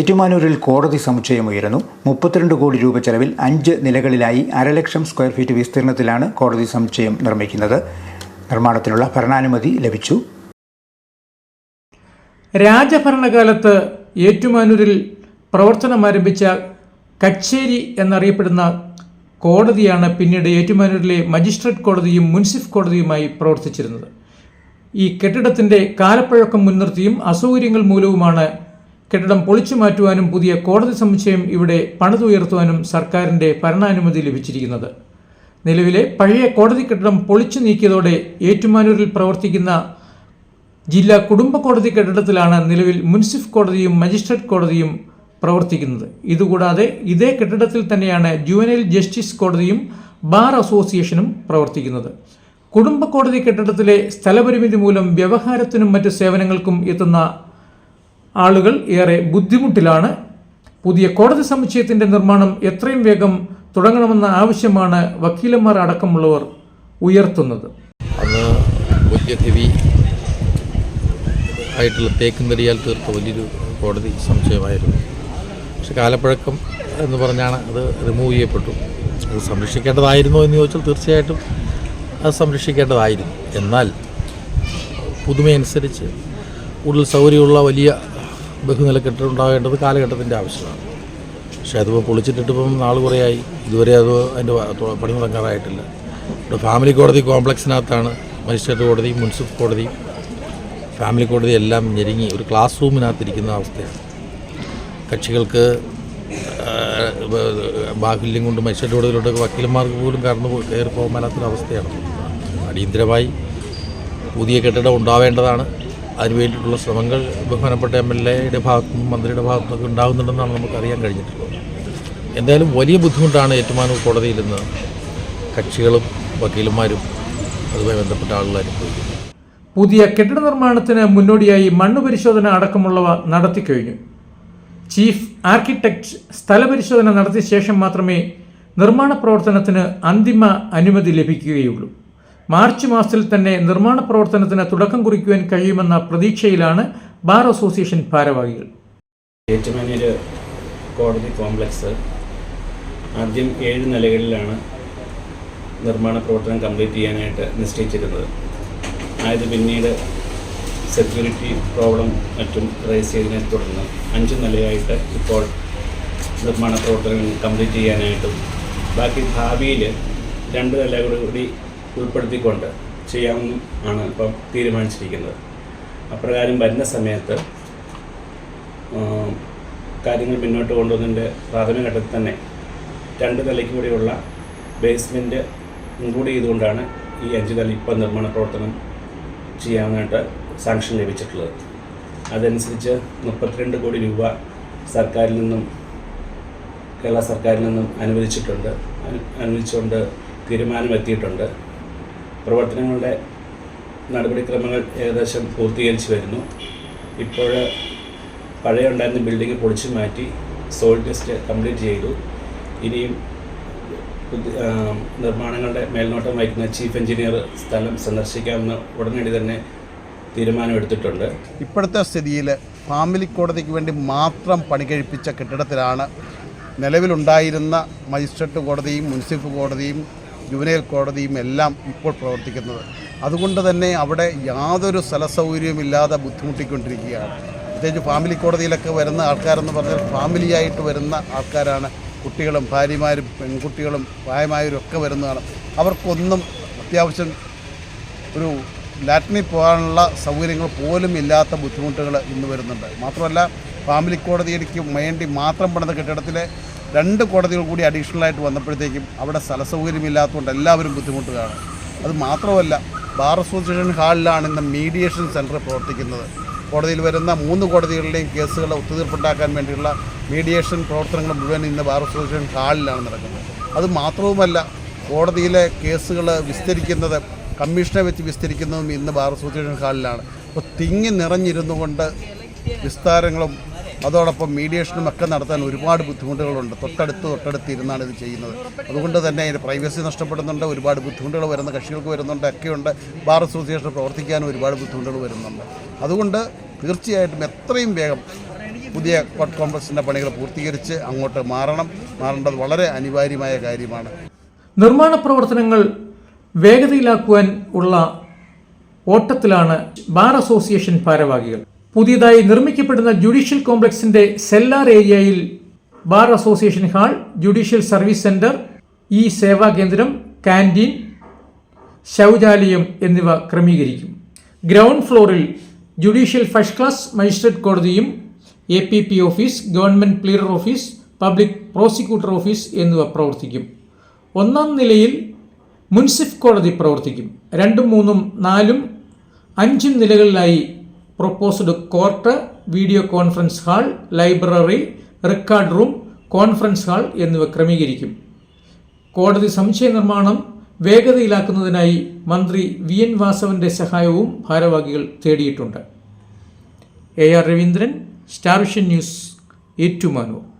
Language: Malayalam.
ഏറ്റുമാനൂരിൽ കോടതി സമുച്ചയം ഉയരുന്നു. മുപ്പത്തിരണ്ട് കോടി രൂപ ചെലവിൽ അഞ്ച് നിലകളിലായി അരലക്ഷം സ്ക്വയർ ഫീറ്റ് വിസ്തീർണത്തിലാണ് കോടതി സമുച്ചയം നിർമ്മിക്കുന്നത്. നിർമ്മാണത്തിനുള്ള ഭരണാനുമതി ലഭിച്ചു. രാജഭരണകാലത്ത് ഏറ്റുമാനൂരിൽ പ്രവർത്തനം ആരംഭിച്ച കച്ചേരി എന്നറിയപ്പെടുന്ന കോടതിയാണ് പിന്നീട് ഏറ്റുമാനൂരിലെ മജിസ്ട്രേറ്റ് കോടതിയും മുൻസിഫ് കോടതിയുമായി പ്രവർത്തിച്ചിരുന്നത്. ഈ കെട്ടിടത്തിന്റെ കാലപ്പഴക്കം മുൻനിർത്തിയും അസൗകര്യങ്ങൾ മൂലവുമാണ് കെട്ടിടം പൊളിച്ചു മാറ്റുവാനും പുതിയ കോടതി സമുച്ചയം ഇവിടെ പണിതുയർത്തുവാനും സർക്കാരിന്റെ ഭരണാനുമതി ലഭിച്ചിരിക്കുന്നത്. നിലവിലെ പഴയ കോടതി കെട്ടിടം പൊളിച്ചു നീക്കിയതോടെ ഏറ്റുമാനൂരിൽ പ്രവർത്തിക്കുന്ന ജില്ലാ കുടുംബ കോടതി കെട്ടിടത്തിലാണ് നിലവിൽ മുൻസിഫ് കോടതിയും മജിസ്ട്രേറ്റ് കോടതിയും പ്രവർത്തിക്കുന്നത്. ഇതുകൂടാതെ ഇതേ കെട്ടിടത്തിൽ തന്നെയാണ് ജുവനൈൽ ജസ്റ്റിസ് കോടതിയും ബാർ അസോസിയേഷനും പ്രവർത്തിക്കുന്നത്. കുടുംബ കോടതി കെട്ടിടത്തിലെ സ്ഥലപരിമിതി മൂലം വ്യവഹാരത്തിനും മറ്റ് സേവനങ്ങൾക്കും എത്തുന്ന ആളുകൾ ഏറെ ബുദ്ധിമുട്ടിലാണ്. പുതിയ കോടതി സമുച്ചയത്തിന്റെ നിർമ്മാണം എത്രയും വേഗം തുടങ്ങണമെന്ന ആവശ്യമാണ് വക്കീലന്മാർ അടക്കമുള്ളവർ ഉയർത്തുന്നത്. ആയിട്ടുള്ള തേക്കും തടിയാൽ തീർത്ത വലിയൊരു കോടതി സംശയമായിരുന്നു. പക്ഷെ കാലപ്പഴക്കം എന്ന് പറഞ്ഞാണ് അത് റിമൂവ് ചെയ്യപ്പെട്ടു. അത് സംരക്ഷിക്കേണ്ടതായിരുന്നോ എന്ന് ചോദിച്ചാൽ തീർച്ചയായിട്ടും അത് സംരക്ഷിക്കേണ്ടതായിരുന്നു. എന്നാൽ പുതുമയനുസരിച്ച് കൂടുതൽ സൗകര്യമുള്ള വലിയ ബഹുനില കെട്ടിടം ഉണ്ടാകേണ്ടത് കാലഘട്ടത്തിന്റെ ആവശ്യമാണ്. പക്ഷേ അതിപ്പോൾ പൊളിച്ചിട്ടിട്ടിപ്പം നാൾ കുറേയായി. ഇതുവരെ അത് അതിന്റെ പണി തുടങ്ങാറായിട്ടില്ല. ഇവിടെ ഫാമിലി കോടതി കോംപ്ലക്സിനകത്താണ് മജിസ്ട്രേറ്റ് കോടതി മുനിസിപ്പൽ കോടതി ഫാമിലി കോടതി എല്ലാം ഞെരുങ്ങി. ഒരു ക്ലാസ് റൂമിനകത്തിരിക്കുന്ന അവസ്ഥയാണ്. കക്ഷികൾക്ക് ബാഹുല്യം കൊണ്ട് മജിസ്ട്രേറ്റ് കോടതിയിലോട്ട് വക്കീലന്മാർക്ക് പോലും കടന്നു കയറി പോകാൻ മേലാത്തൊരവസ്ഥയാണ്. അടിയന്തരമായി പുതിയ കെട്ടിടം ഉണ്ടാവേണ്ടതാണ്. അതിന് വേണ്ടിയിട്ടുള്ള ശ്രമങ്ങൾ ബഹുമാനപ്പെട്ട എം എൽ എയുടെ ഭാഗത്തുനിന്നും മന്ത്രിയുടെ ഭാഗത്തുനിന്നൊക്കെ ഉണ്ടാകുന്നുണ്ടെന്നാണ് നമുക്ക് അറിയാൻ കഴിഞ്ഞിട്ടുള്ളത്. എന്തായാലും വലിയ ബുദ്ധിമുട്ടാണ് ഏറ്റുമാനൂർ കോടതിയിൽ നിന്ന് കക്ഷികളും വക്കീലന്മാരും അതുമായി ബന്ധപ്പെട്ട ആളുകളും പുതിയ കെട്ടിട നിർമ്മാണത്തിന് മുന്നോടിയായി മണ്ണ് പരിശോധന അടക്കമുള്ളവ നടത്തിക്കഴിഞ്ഞു ചീഫ് ആർക്കിടെക്ട് സ്ഥലപരിശോധന നടത്തിയ ശേഷം മാത്രമേ നിർമ്മാണ പ്രവർത്തനത്തിന് അന്തിമ അനുമതി ലഭിക്കുകയുള്ളൂ. മാർച്ച് മാസത്തിൽ തന്നെ നിർമ്മാണ പ്രവർത്തനത്തിന് തുടക്കം കുറിക്കുവാൻ കഴിയുമെന്ന പ്രതീക്ഷയിലാണ് ബാർ അസോസിയേഷൻ ഭാരവാഹികൾ. ഏറ്റുമാനൂര് കോടതി കോംപ്ലക്സ്. ആദ്യം ഏഴ് നിലകളിലാണ് നിർമ്മാണ പ്രവർത്തനം കംപ്ലീറ്റ് ചെയ്യാനായിട്ട് നിശ്ചയിച്ചിരുന്നത്. ആയത് പിന്നീട് സെക്യൂരിറ്റി പ്രോബ്ലം മറ്റും റേസ് ചെയ്തതിനെ തുടർന്ന് അഞ്ച് നിലയായിട്ട് ഇപ്പോൾ നിർമ്മാണ പ്രവർത്തനങ്ങൾ കംപ്ലീറ്റ് ചെയ്യാനായിട്ടും. ബാക്കി ഭാവിയിൽ രണ്ട് നില കൂടി ഉൾപ്പെടുത്തിക്കൊണ്ട് ചെയ്യാൻ ആണ് ഇപ്പം തീരുമാനിച്ചിരിക്കുന്നത്. അപ്രകാരം വരുന്ന സമയത്ത് കാര്യങ്ങൾ മുന്നോട്ട് കൊണ്ടുവന്നതിന്റെ പ്രാഥമിക ഘട്ടത്തിൽ തന്നെ രണ്ട് നിലയ്ക്ക് കൂടിയുള്ള ബേസ്മെന്റ് ഇൻക്ലൂഡ് ചെയ്തുകൊണ്ടാണ് ഈ അഞ്ച് നില ഇപ്പം നിർമ്മാണ പ്രവർത്തനം ചെയ്യാനായിട്ട് സാങ്ഷൻ ലഭിച്ചിട്ടുള്ളത്. അതനുസരിച്ച് മുപ്പത്തിരണ്ട് കോടി രൂപ സർക്കാരിൽ നിന്നും കേരള സർക്കാരിൽ നിന്നും അനുവദിച്ചിട്ടുണ്ട്. അനു- അനുവദിച്ചുകൊണ്ട് തീരുമാനമെത്തിയിട്ടുണ്ട്. പ്രവർത്തനങ്ങളുടെ നടപടിക്രമങ്ങൾ ഏകദേശം പൂർത്തീകരിച്ച് വരുന്നു. ഇപ്പോൾ പഴയ ഉണ്ടായിരുന്ന ബിൽഡിംഗ് പൊളിച്ചു മാറ്റി സോൾ ടെസ്റ്റ് കംപ്ലീറ്റ് ചെയ്തു. ഇനിയും നിർമ്മാണങ്ങളുടെ മേൽനോട്ടം വഹിക്കുന്ന ചീഫ് എഞ്ചിനീയർ സ്ഥലം സന്ദർശിക്കാമെന്ന് ഉടനടി തന്നെ തീരുമാനമെടുത്തിട്ടുണ്ട് ഇപ്പോഴത്തെ സ്ഥിതിയിൽ ഫാമിലി കോടതിക്ക് വേണ്ടി മാത്രം പണി കഴിപ്പിച്ച കെട്ടിടത്തിലാണ് നിലവിലുണ്ടായിരുന്ന മജിസ്ട്രേറ്റ് കോടതിയും മുനിസിപ്പൽ കോടതിയും ജുവനൈൽ കോടതിയും എല്ലാം ഇപ്പോൾ പ്രവർത്തിക്കുന്നത്. അതുകൊണ്ട് തന്നെ അവിടെ യാതൊരു സ്ഥലസൗകര്യവുമില്ലാതെ ബുദ്ധിമുട്ടിക്കൊണ്ടിരിക്കുകയാണ്. പ്രത്യേകിച്ച് ഫാമിലി കോടതിയിലൊക്കെ വരുന്ന ആൾക്കാരെന്ന് പറഞ്ഞാൽ ഫാമിലിയായിട്ട് വരുന്ന ആൾക്കാരാണ്. കുട്ടികളും ഭാര്യമാരും പെൺകുട്ടികളും പ്രായമായവരും ഒക്കെ വരുന്നതാണ്. അവർക്കൊന്നും അത്യാവശ്യം ഒരു ലാറ്റിനിൽ പോകാനുള്ള സൗകര്യങ്ങൾ പോലും ഇല്ലാത്ത ബുദ്ധിമുട്ടുകൾ ഇന്ന് വരുന്നുണ്ട്. മാത്രമല്ല ഫാമിലി കോടതിക്ക് വേണ്ടി മാത്രം പണിത കെട്ടിടത്തിലെ രണ്ട് കോടതികൾ കൂടി അഡീഷണലായിട്ട് വന്നപ്പോഴത്തേക്കും അവിടെ സ്ഥല സൗകര്യമില്ലാത്തതുകൊണ്ട് എല്ലാവരും ബുദ്ധിമുട്ടുകയാണ്. അത് മാത്രമല്ല ബാർ അസോസിയേഷൻ ഹാളിലാണ് ഇന്ന് മീഡിയേഷൻ സെന്റർ പ്രവർത്തിക്കുന്നത്. കോടതിയിൽ വരുന്ന മൂന്ന് കോടതികളിലെയും കേസുകളെ ഒത്തുതീർപ്പുണ്ടാക്കാൻ വേണ്ടിയുള്ള മീഡിയേഷൻ പ്രവർത്തനങ്ങൾ മുഴുവൻ ഇന്ന് ബാർ അസോസിയേഷൻ ഹാളിലാണ് നടക്കുന്നത്. അത് മാത്രവുമല്ല കോടതിയിലെ കേസുകൾ വിസ്തരിക്കുന്നത് കമ്മീഷനെ വെച്ച് വിസ്തരിക്കുന്നതും ഇന്ന് ബാർ അസോസിയേഷൻ ഹാളിലാണ്. അപ്പോൾ തിങ്ങി നിറഞ്ഞിരുന്നു കൊണ്ട് വിസ്താരങ്ങളും അതോടൊപ്പം മീഡിയേഷനും ഒക്കെ നടത്താൻ ഒരുപാട് ബുദ്ധിമുട്ടുകളുണ്ട്. തൊട്ടടുത്ത് തൊട്ടടുത്ത് ഇരുന്നാണ് ഇത് ചെയ്യുന്നത്. അതുകൊണ്ട് തന്നെ അതിന്റെ പ്രൈവസി നഷ്ടപ്പെടുന്നുണ്ട് ഒരുപാട് ബുദ്ധിമുട്ടുകൾ വരുന്ന കക്ഷികൾക്ക് വരുന്നുണ്ട് ഒക്കെയുണ്ട്. ബാർ അസോസിയേഷൻ പ്രവർത്തിക്കാനും ഒരുപാട് ബുദ്ധിമുട്ടുകൾ വരുന്നുണ്ട്. അതുകൊണ്ട് തീർച്ചയായിട്ടും എത്രയും വേഗം പുതിയ കോട്ട് കോംപ്ലക്സിന്റെ പണികൾ പൂർത്തീകരിച്ച് അങ്ങോട്ട് മാറണം. മാറേണ്ടത് വളരെ അനിവാര്യമായ കാര്യമാണ്. നിർമ്മാണ പ്രവർത്തനങ്ങൾ വേഗതയിലാക്കുവാൻ ഉള്ള ഓട്ടത്തിലാണ് ബാർ അസോസിയേഷൻ ഭാരവാഹികൾ. പുതിയതായി നിർമ്മിക്കപ്പെടുന്ന ജുഡീഷ്യൽ കോംപ്ലക്സിന്റെ സെല്ലാർ ഏരിയയിൽ bar association hall judicial service centre e സേവാ കേന്ദ്രം കാന്റീൻ ശൗചാലയം എന്നിവ ക്രമീകരിക്കും. ഗ്രൗണ്ട് ഫ്ലോറിൽ ജുഡീഷ്യൽ ഫസ്റ്റ് ക്ലാസ് മജിസ്ട്രേറ്റ് കോടതിയും A P P office government pleader office public prosecutor office എന്നിവ പ്രവർത്തിക്കും. ഒന്നാം നിലയിൽ മുൻസിഫ് കോടതി പ്രവർത്തിക്കും. രണ്ടും മൂന്നും നാലും അഞ്ചും നിലകളിലായി proposed court video conference hall library record room conference hall എന്നിവ ക്രമീകരിക്കും. കോടതി സമുച്ചയ നിർമ്മാണം വേഗതയിലാക്കുന്നതിനായി മന്ത്രി വി എൻ വാസവന്റെ സഹായവും ഭാരവാഹികൾ തേടിയിട്ടുണ്ട്. A R Raveendran Starvision news Ettumanoor.